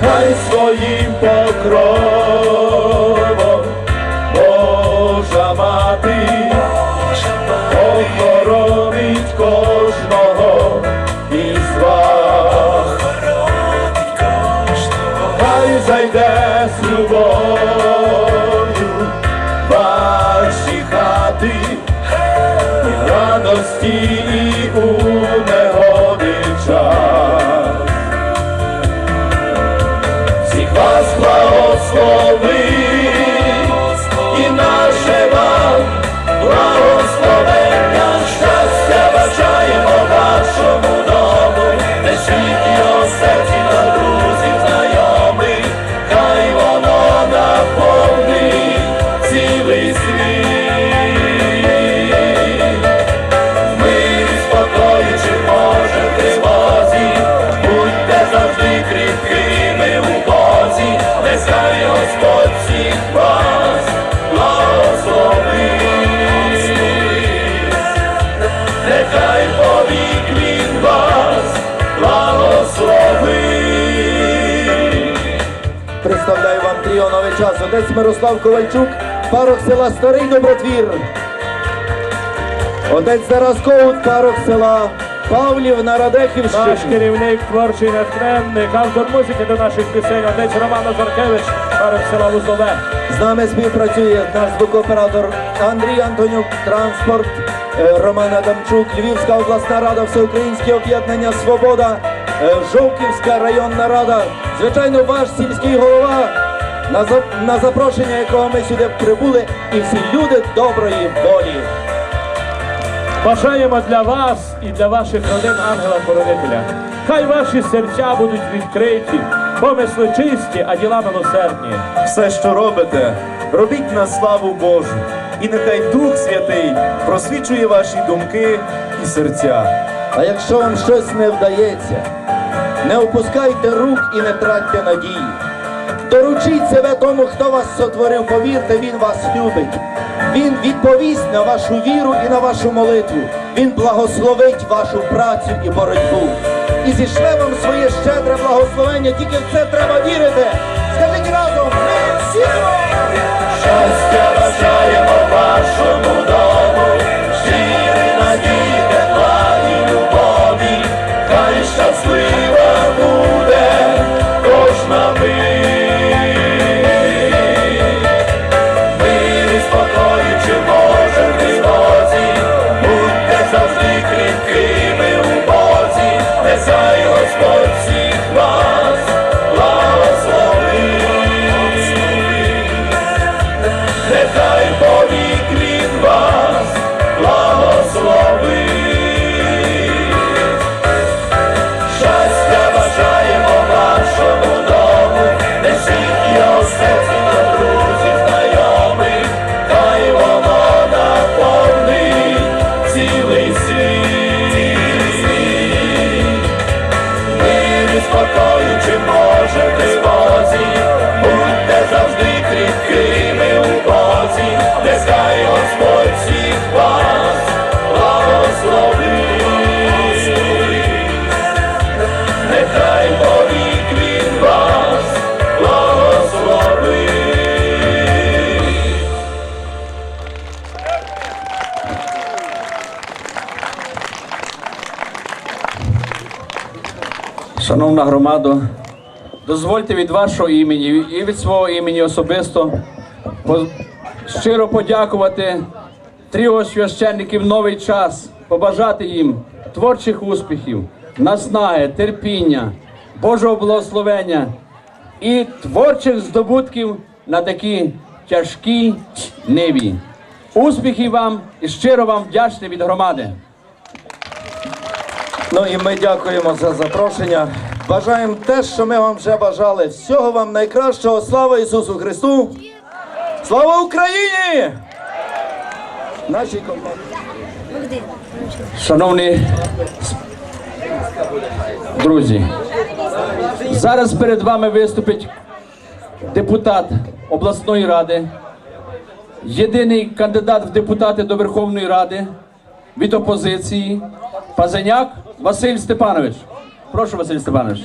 хай своїм покровом час. Отець Мирослав Ковальчук, парох села Старий Добротвір. Отець Тарас Коут, парох села Павлів на Наш керівник, творчий натхненник, автор музики до наших пісень, отець Роман Озаркевич, парень села Вузлове. З нами співпрацює наш звукооператор Андрій Антонюк, транспорт, е, Роман Адамчук, Львівська обласна рада, Всеукраїнське об'єднання Свобода, е, Жовківська районна рада. Звичайно, ваш сільський голова, на, за- на запрошення якого ми сюди прибули, і всі люди доброї волі. Бажаємо для вас і для ваших родин ангела-хоронителя. Хай ваші серця будуть відкриті, помисли чисті, а діла милосердні. Все, що робите, робіть на славу Божу. І нехай Дух Святий просвічує ваші думки і серця. А якщо вам щось не вдається, не опускайте рук і не тратьте надії. Доручіть себе тому, хто вас сотворив, повірте, він вас любить. Він відповість на вашу віру і на вашу молитву. Він благословить вашу працю і боротьбу. І зішле вам своє щедре благословення, тільки в це треба вірити. Скажіть разом, ми віримо! Щастя бажаємо вашому дому, Шановна дозвольте від вашого імені і від свого імені особисто щиро подякувати тріо священників новий час, побажати їм творчих успіхів, наснаги, терпіння, Божого благословення і творчих здобутків на такій тяжкій ниві. Успіхів вам і щиро вам вдячний від громади. Ну і ми дякуємо за запрошення. Бажаємо те, що ми вам вже бажали. Всього вам найкращого. Слава Ісусу Христу! Слава Україні! Нашій компанії. Шановні друзі, зараз перед вами виступить депутат обласної ради, єдиний кандидат в депутати до Верховної Ради від опозиції Пазаняк Василь Степанович. Прошу, Василь Степанович.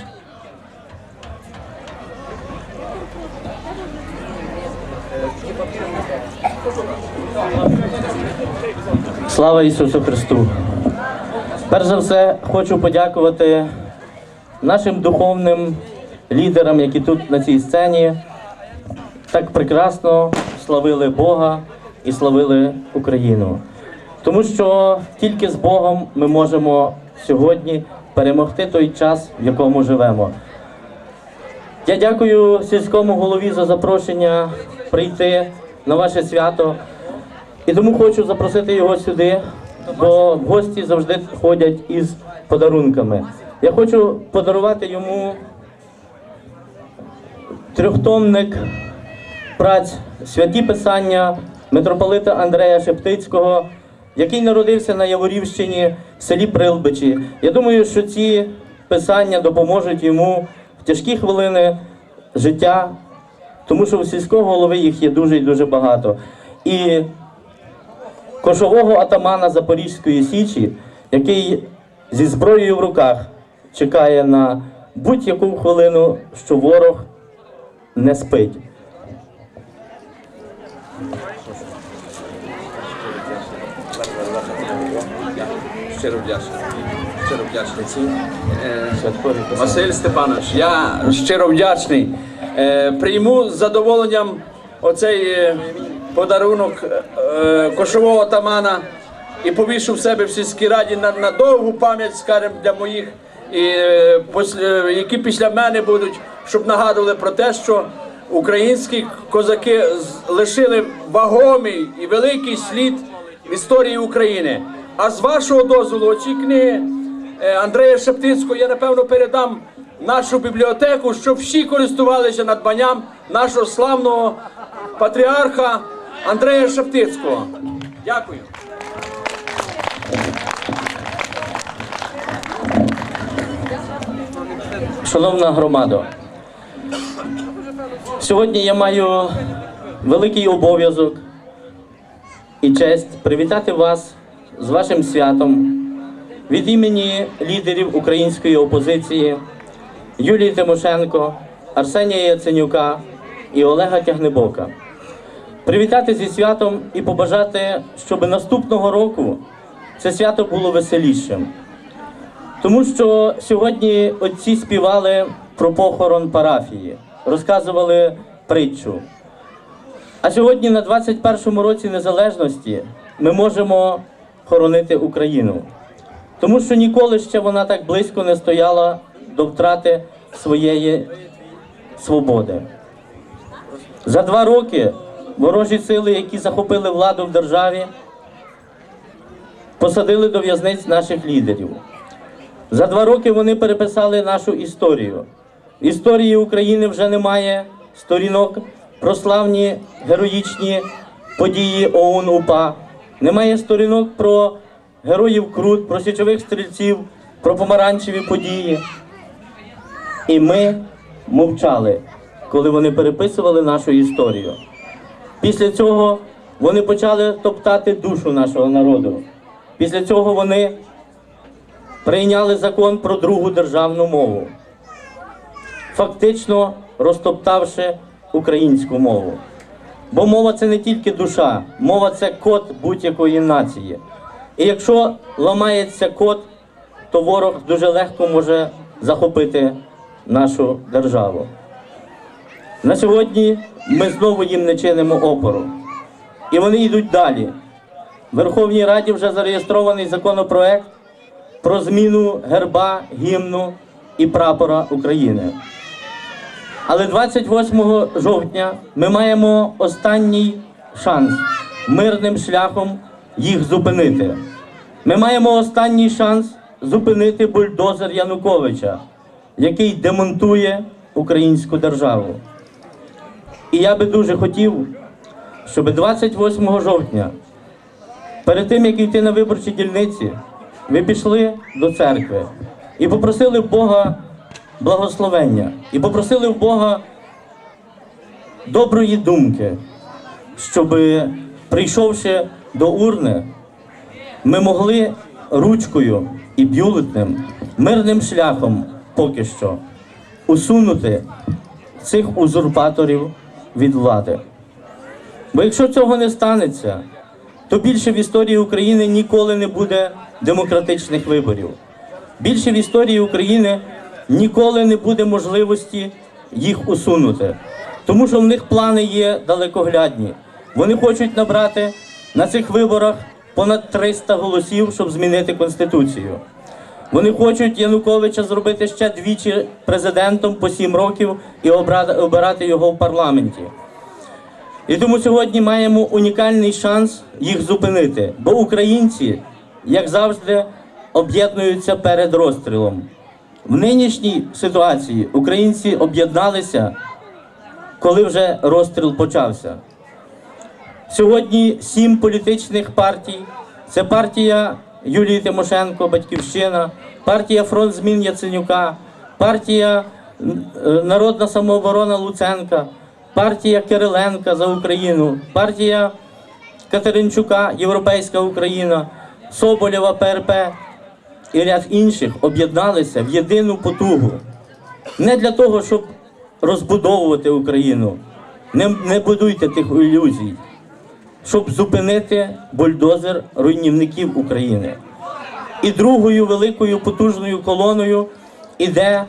Слава Ісусу Христу! Перш за все, хочу подякувати нашим духовним лідерам, які тут на цій сцені так прекрасно славили Бога і славили Україну. Тому що тільки з Богом ми можемо сьогодні перемогти той час, в якому живемо. Я дякую сільському голові за запрошення прийти на ваше свято. І тому хочу запросити його сюди, бо гості завжди ходять із подарунками. Я хочу подарувати йому трьохтомник праць святі писання митрополита Андрея Шептицького, який народився на Яворівщині в селі Прилбичі. Я думаю, що ці писання допоможуть йому в тяжкі хвилини життя, тому що у сільського голови їх є дуже і дуже багато. І кошового атамана Запорізької Січі, який зі зброєю в руках чекає на будь-яку хвилину, що ворог не спить. Щиро вдячний. Щиро вдячний. Е, Василь Степанович, я щиро вдячний. Е, Прийму з задоволенням оцей е, подарунок кошового атамана і повішу в себе в сільській раді на, на довгу пам'ять, скажімо, для моїх, і, які після мене будуть, щоб нагадували про те, що українські козаки лишили вагомий і великий слід в історії України. А з вашого дозволу, оці книги е, Андрея Шептицького я напевно передам нашу бібліотеку, щоб всі користувалися надбанням нашого славного патріарха Андрея Шептицького. Дякую. Шановна громада, сьогодні я маю великий обов'язок і честь привітати вас з вашим святом від імені лідерів української опозиції Юлії Тимошенко, Арсенія Яценюка і Олега Тягнебока. Привітати зі святом і побажати, щоб наступного року це свято було веселішим. Тому що сьогодні отці співали про похорон парафії, розказували притчу. А сьогодні, на 21-му році незалежності, ми можемо хоронити Україну. Тому що ніколи ще вона так близько не стояла до втрати своєї свободи. За два роки ворожі сили, які захопили владу в державі, посадили до в'язниць наших лідерів. За два роки вони переписали нашу історію. В історії України вже немає сторінок про славні героїчні події ОУН УПА. Немає сторінок про героїв Крут, про січових стрільців, про помаранчеві події. І ми мовчали, коли вони переписували нашу історію. Після цього вони почали топтати душу нашого народу. Після цього вони прийняли закон про другу державну мову, фактично розтоптавши українську мову. Бо мова це не тільки душа, мова це код будь-якої нації. І якщо ламається код, то ворог дуже легко може захопити нашу державу. На сьогодні ми знову їм не чинимо опору. І вони йдуть далі. В Верховній Раді вже зареєстрований законопроект про зміну герба, гімну і прапора України. Але 28 жовтня ми маємо останній шанс мирним шляхом їх зупинити. Ми маємо останній шанс зупинити бульдозер Януковича, який демонтує українську державу. І я би дуже хотів, щоб 28 жовтня Перед тим, як йти на виборчі дільниці, ви пішли до церкви і попросили Бога благословення, і попросили в Бога доброї думки, щоб, прийшовши до урни, ми могли ручкою і бюлетнем, мирним шляхом поки що усунути цих узурпаторів від влади. Бо якщо цього не станеться, то більше в історії України ніколи не буде демократичних виборів. Більше в історії України ніколи не буде можливості їх усунути. Тому що в них плани є далекоглядні. Вони хочуть набрати на цих виборах понад 300 голосів, щоб змінити Конституцію. Вони хочуть Януковича зробити ще двічі президентом по 7 років і обирати його в парламенті. І тому сьогодні маємо унікальний шанс їх зупинити, бо українці, як завжди, об'єднуються перед розстрілом. В нинішній ситуації українці об'єдналися, коли вже розстріл почався. Сьогодні сім політичних партій. Це партія Юлії Тимошенко, Батьківщина, партія Фронт змін Яценюка, партія е, Народна самооборона Луценка, партія Кириленка за Україну, партія Катеринчука, Європейська Україна, Соболєва ПРП і ряд інших об'єдналися в єдину потугу. Не для того, щоб розбудовувати Україну. Не, не будуйте тих ілюзій щоб зупинити бульдозер руйнівників України. І другою великою потужною колоною іде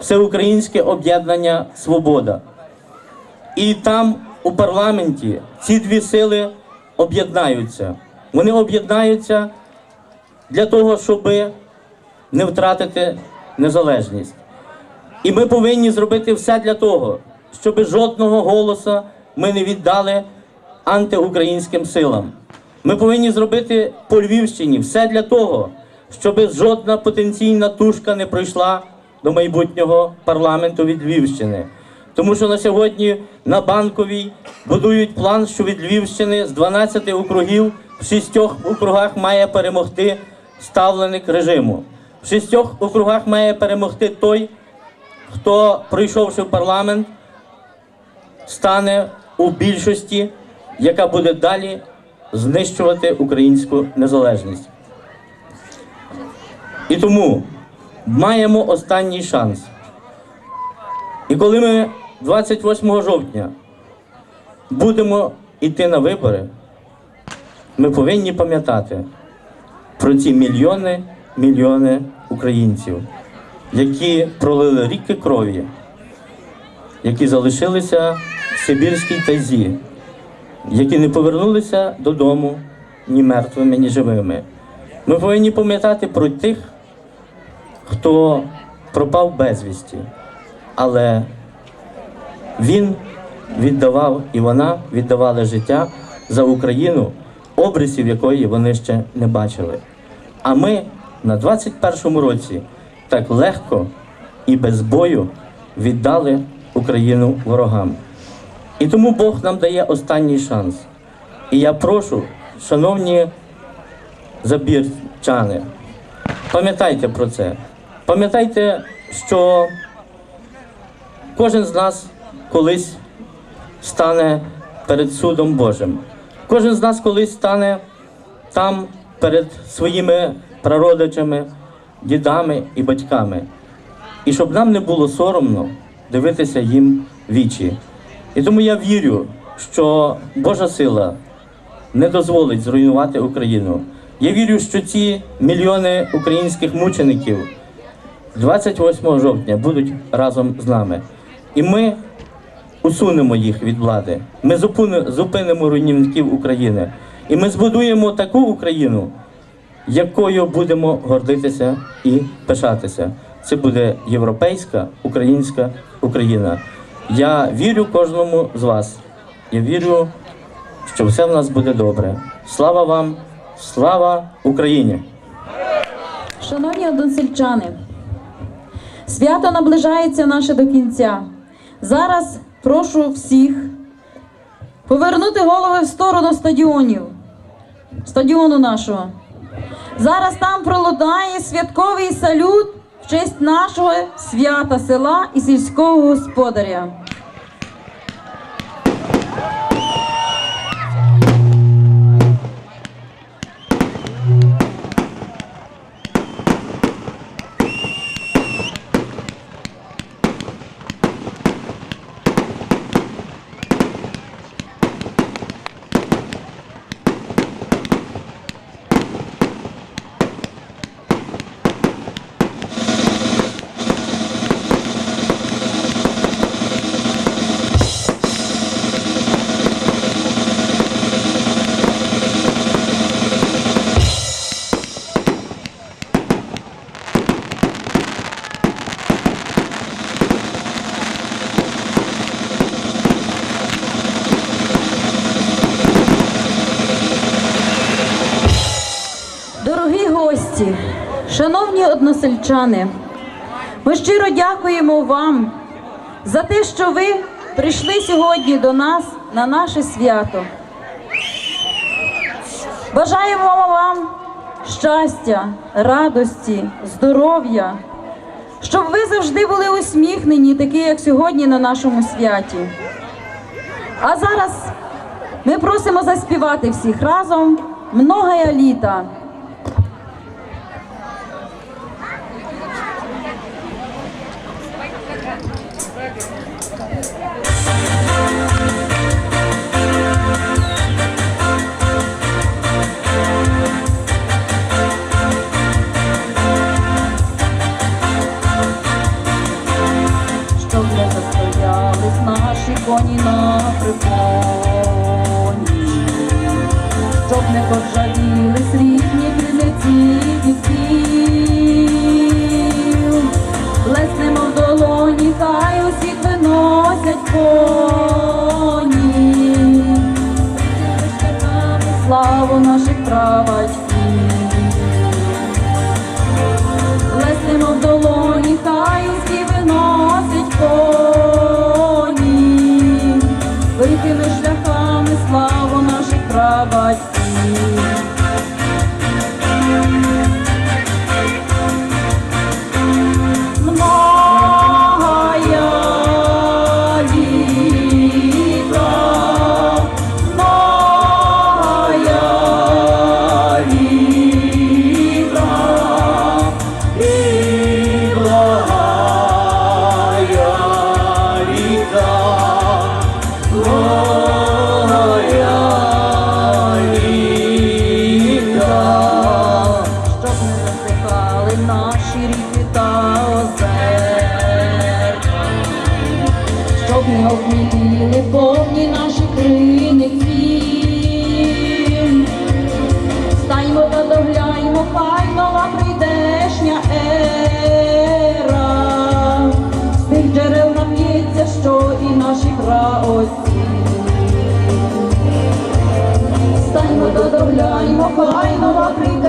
всеукраїнське об'єднання Свобода. І там у парламенті ці дві сили об'єднаються. Вони об'єднаються для того, щоб не втратити незалежність. І ми повинні зробити все для того, щоб жодного голоса ми не віддали антиукраїнським силам. Ми повинні зробити по Львівщині все для того, щоб жодна потенційна тушка не пройшла до майбутнього парламенту від Львівщини. Тому що на сьогодні на банковій будують план, що від Львівщини з 12 округів в шістьох округах має перемогти ставленик режиму. В шістьох округах має перемогти той, хто, пройшовши в парламент, стане у більшості, яка буде далі знищувати українську незалежність. І тому маємо останній шанс. І коли ми 28 жовтня будемо йти на вибори, ми повинні пам'ятати про ці мільйони, мільйони українців, які пролили ріки крові, які залишилися в Сибірській тайзі, які не повернулися додому ні мертвими, ні живими. Ми повинні пам'ятати про тих, хто пропав безвісті, але він віддавав і вона віддавали життя за Україну, обрисів якої вони ще не бачили. А ми на 21-му році так легко і без бою віддали Україну ворогам. І тому Бог нам дає останній шанс. І я прошу, шановні забірчани, пам'ятайте про це. Пам'ятайте, що кожен з нас колись стане перед судом Божим. Кожен з нас колись стане там перед своїми прародичами, дідами і батьками. І щоб нам не було соромно дивитися їм вічі. І тому я вірю, що Божа сила не дозволить зруйнувати Україну. Я вірю, що ці мільйони українських мучеників 28 жовтня будуть разом з нами. І ми усунемо їх від влади. Ми зупинимо руйнівників України. І ми збудуємо таку Україну, якою будемо гордитися і пишатися. Це буде європейська українська Україна. Я вірю кожному з вас. Я вірю, що все в нас буде добре. Слава вам, слава Україні! Шановні односельчани, свято наближається наше до кінця. Зараз прошу всіх повернути голови в сторону стадіонів, стадіону нашого. Зараз там пролунає святковий салют в честь нашого свята села і сільського господаря. Сельчани, Ми щиро дякуємо вам за те, що ви прийшли сьогодні до нас на наше свято. Бажаємо вам щастя, радості, здоров'я, щоб ви завжди були усміхнені, такі як сьогодні на нашому святі. А зараз ми просимо заспівати всіх разом многая літа. I'm bajno na